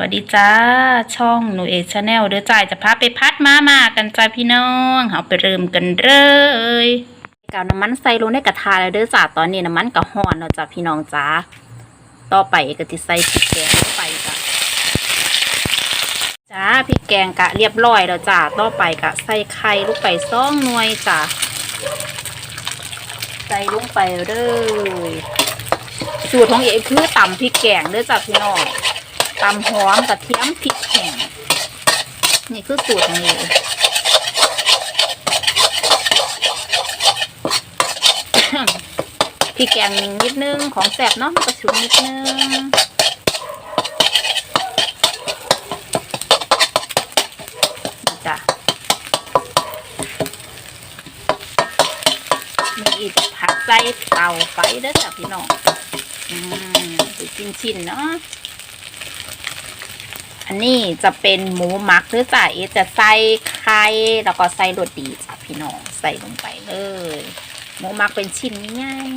วัสดีจ้า ช่องหนูเอชาแนลเด้อจ้าจะพาไปพัดมามากันจ้าพี่น้องเอาไปเริ่มกันเลยกาวน้ำมันใส่ลงในกระทะแล้วเด้อจ้าตอนนี้น้ำมันก็ร้อนแล้วจ้าพี่น้องจ้าต่อไปก็จะใส่พริกแกงไปจ้าจ้าพริกแกงกะเรียบร้อยแล้วจ้าต่อไปก็ใส่ไข่ลูกไปซองหน่วยจ้าใส่ลงไปเลยสูตรของเอ๋คือตำพริกแกงเด้อจ้าพี่น้อง ตำหอมกระเทียมพริกแห้งนี่คือสูตรของเอพริกแกงนิดนึงของแสบเนาะกระชุนนิดนึงจ้ะมีอีกผักใส่เตาไฟเด้อจ้ะพี่น้องอืมชิ้นเนาะ อันนี้จะเป็นหมูมักหรือจ่าเอจะใส่ไข่แล้วก็ใส่รสดีจ้ะพี่น้องใส่ลงไปเลย หมูมักเป็นชิ้นง่าย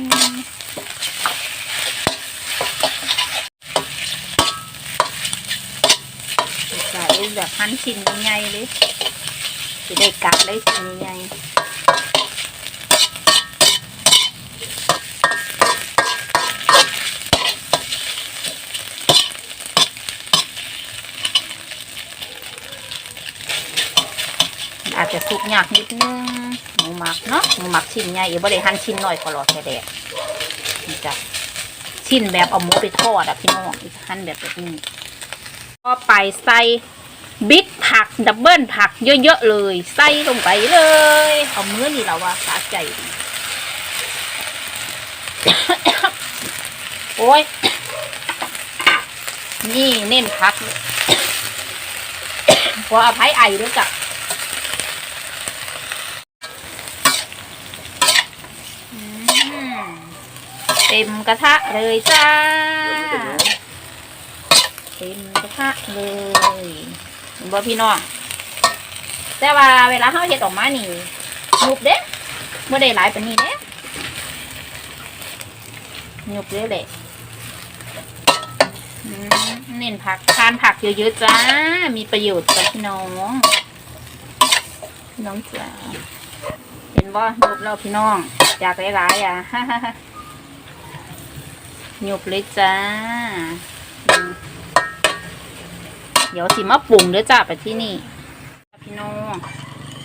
จ่าเอแบบหั่นชิ้นง่ายเลยจะได้กัดเลยชิ้นง่าย ทุกยากนิดนึงหมูหมักเนาะหมูหมักชิ้นใหญ่อ๋บ่ได้หั่นชิ้นน้อยก็รอแค่แดดนี่จ้ะชิ้นแบบเอาหมูไปทอดอะพี่น้องอีกหั่นแบบแบบนี้ก็ไปใส่บิ๊กผักดับเบิลผักเยอะๆเลย ใส่ลงไปเลยเอามือนี่เราว่าสาใจโอ้ยนี่เน้นพักขออภัยไอด้วยจ้ะอืม เต็มกระทะเลยจ้า เต็มกระทะเลยบ่พี่น้องแต่ว่าเวลาเขาเฮ็ดออกมานี่ยุบเด้เมื่อได้หลายปานนี้เด้ยุบเลยแหละเน้นผักทานผักเยอะๆจ้า มีประโยชน์จ้ะพี่น้องพี่น้องจ้าเห็นว่ายุบแล้วพี่น้อง อยากหลายๆอะ ยุบเลยจ้า เดี๋ยวสิมาปรุงเด้อจ้าไปที่นี่พี่น้อง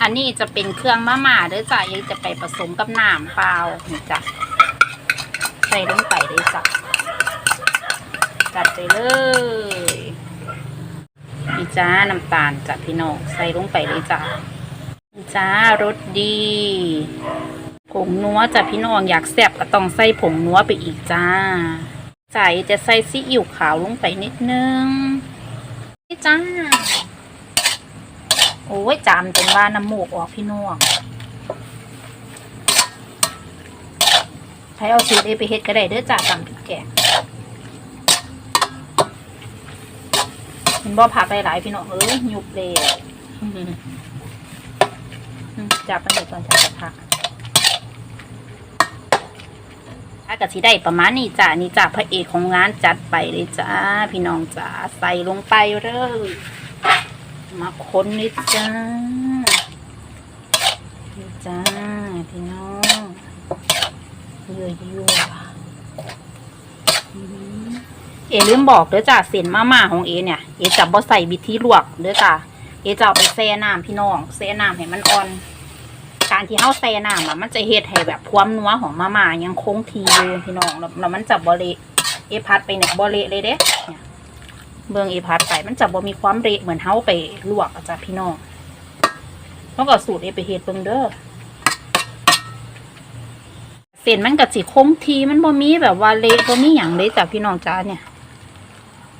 อันนี้จะเป็นเครื่องมะหม่าเด้อจ้ายังจะไปผสมกับน้ำเปล่านี่จ้ะใส่ลงไปเลยจ้ะจัดไปเลยนี่จ้าน้ำตาลจ้ะพี่น้องใส่ลงไปเลยจ้ะจ้ารสดี งนัวจ้ะพี่น้องอยากแซ่บก็ต้องใส่ผงนัวไปอีกจ้าใส่จะใส่ซีอิ๊วขาวลงไปนิดนึงนี่จ้า โอ้ยจามจนว่าน้ำมูกออกพี่น้องใช้เอาสูตรเอไปเฮ็ดก็ได้เด้อจ้าตำพริกแกงเห็นบ่ผักหลายๆพี่น้องเอ้ยยุบเลยจับมันเลยตอนจับจะผัก ถ้ากะสิได้ประมาณนี้จ้านี่จ้าพระเอกของงานจัดไปเลยจ้าพี่น้องจ้าใส่ลงไปเลยมาค้นนิดจ้านี่จ้าพี่น้องเยอะๆอืมเอลืมบอกเด้อจ้าเส้นมาม่าของเอเนี่ยเอจับบ่ใส่บิดที่ลวกเด้อจ้าเอจะเอาไปแช่น้ำพี่น้องแช่น้ำให้มันอ่อน การที่เฮาแช่น้ำอะมันจะเฮ็ดให้แบบความนัวของมาม่ายังคงทีอยู่พี่น้องแล้วมันจะบ่เละเอพัดไปเนี่ยบ่เละเลยเด้เนี่ยเบิ่งเอพัดไปมันจะบ่มีความเละเหมือนเฮาไปลวกอะจ้ะพี่น้องแล้วก็สูตรเอไปเฮ็ดเบิ่งเด้อเส้นมันก็สิคงทีมันบ่มีแบบว่าเละบ่มีหยังเลยจ้ะพี่น้องจ้าเนี่ย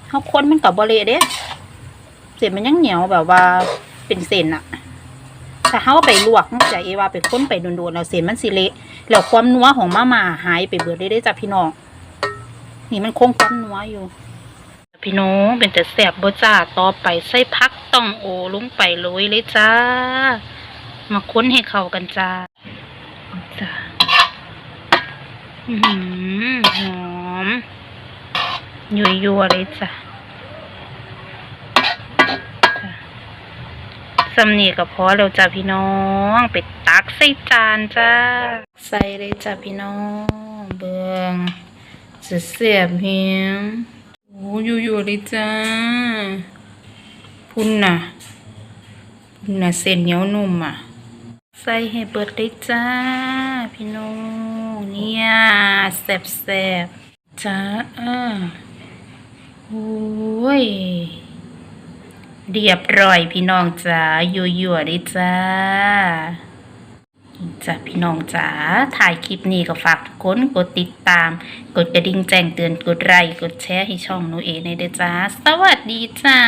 เฮาคนมันกับบเละเด้เส้นมันยังเหนียวแบบว่าเป็นเส้นอะ ถ้าเฮาไปลวกมันจะเอว่าไปค้นไปโดนๆแล้วเส้นมันสิเละแล้วความนัวของมาม่าหายไปเบิดเลยได้จ้ะพี่น้อง นี่มันคงความนัวอยู่ พี่น้องเป็นแต่แสบบ่จ้าต่อไปใส่พักต้องโอลงไปโรยเลยจ้า มาค้นให้เข้ากันจ้าจ้าหอหอมยัวๆเลยจ้ะ สำเนียกับพอแล้วจ้ะพี่น้องไปตักใส่จานจ้า ใส่เลยจ้ะพี่น้อง เบืองจะเสียบเพียงโอ้อยู่ๆเลยจ้า พุ่นน่ะ พุ่นน่ะเส้นเหนียวนุ่มอะ ใส่ให้เบิดเลยจ้า พี่น้องเนี่ยแซ่บจ้าอ่าโอ้ย เรียบร้อยพี่น้องจ๋ายั่วๆได้จ้าจ้ะพี่น้องจ๋าถ่ายคลิปนี้ก็ฝากทุกคนกดติดตาม กดกระดิ่งแจ้งเตือนกดไลค์กดแชร์ให้ช่องหนูเอในเด้อจ้า สวัสดีจ้า